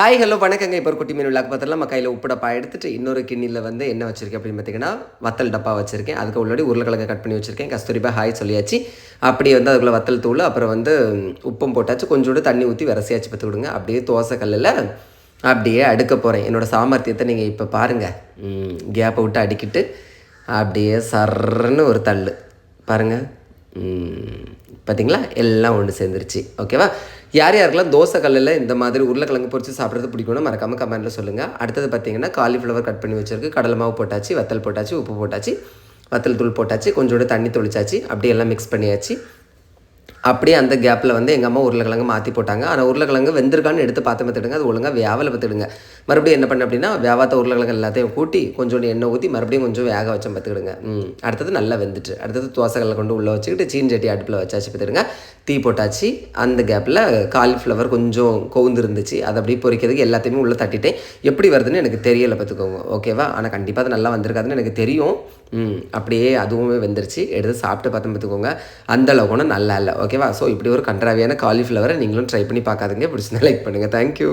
Hi hello வணக்கங்க. இப்போ ஒரு குட்டி மீன் விழாக்கு பார்த்துலாம் கையில் உப்புடப்பா எடுத்துட்டு இன்னொரு கிண்ணியில் வந்து என்ன வச்சிருக்கேன் அப்படின்னு பார்த்தீங்கன்னா வத்தல் டப்பா வச்சிருக்கேன். அதுக்கு உள்ளாடி உருளைக்கிழங்கு கட் பண்ணி வச்சிருக்கேன். கஸ்தூரிபா ஹாய் சொல்லியாச்சு. அப்படியே வந்து அதுக்குள்ளே வத்தல் தூள் அப்புறம் வந்து உப்பும் போட்டாச்சு. கொஞ்சோண்டு தண்ணி ஊற்றி விரசியாச்சு பார்த்து விடுங்க. அப்படியே தோசை கல்லில் அப்படியே அடுக்க போகிறேன் என்னோடய சாமர்த்தியத்தை நீங்கள் இப்போ பாருங்கள் கேப்பை விட்டு அடிக்கிட்டு அப்படியே சர்ன்னு ஒரு தள்ளு. பாருங்கள் பார்த்தீங்களா எல்லாம் ஒன்று சேர்ந்துருச்சு. ஓகேவா? யார் யாருக்கெல்லாம் தோசை கல்லில் இந்த மாதிரி உருளைக்கிழங்கு பொறிச்சு சாப்பிட்றது பிடிக்கும்னு மறக்காமல் கமெண்ட்டில் சொல்லுங்கள் அடுத்தது பார்த்தீங்கன்னா காலிஃப்ளவர் கட் பண்ணி வச்சிருக்கு. கடலை மாவு போட்டாச்சு வத்தல் போட்டாச்சு உப்பு போட்டாச்சு வத்தல் தூள் போட்டாச்சு கொஞ்சோண்டு தண்ணி தொளிச்சாச்சு அப்படியே எல்லாம் மிக்ஸ் பண்ணியாச்சு. அப்படியே அந்த கேப்பில் வந்து எங்கள் அம்மா உருளைக்கிழங்கு மாற்றி போட்டாங்க. ஆனால் உருளைக்கிழங்கு வெந்திருக்கான்னு எடுத்து பார்த்து பார்த்துடுங்க அது ஒழுங்காக வேவலை பார்த்துடுங்க மறுபடியும் என்ன பண்ண அப்படின்னா வேவாத்த உருளைக்கிழங்கு எல்லாத்தையும் கூட்டி கொஞ்சோண்டு எண்ணெய் ஊற்றி மறுபடியும் கொஞ்சம் வேக வச்சோம் பார்த்துக்கிடுங்க. ம். அடுத்தது நல்லா வெந்துட்டு அடுத்தது தோசைகளை கொண்டு உள்ளே வச்சுக்கிட்டு சீன் சட்டி அடுப்பில் வச்சாச்சு பார்த்துடுங்க தீ போட்டாச்சு. அந்த கேப்பில் காலிஃப்ளவர் கொஞ்சம் கவுந்துருந்துச்சு அதை அப்படியே பொரிக்கிறதுக்கு எல்லாத்தையுமே உள்ளே தட்டிட்டேன். எப்படி வருதுன்னு எனக்கு தெரியலை பார்த்துக்கோங்க. ஓகேவா ஆனால் கண்டிப்பாக அது நல்லா வந்திருக்காதுன்னு எனக்கு தெரியும். அப்படியே அதுவுமே வெந்துருச்சு. எடுத்து சாப்பிட்டு பார்த்து பார்த்துக்கோங்க. அந்த அளவுக்கு நல்லா இல்லை. ஓகேவா? ஸோ இப்படி ஒரு கன்றாவியான காலிஃப்ளவரை நீங்களும் ட்ரை பண்ணி பார்க்காதீங்க. பிடிச்சிருந்தா லைக் பண்ணுங்கள் தேங்க்யூ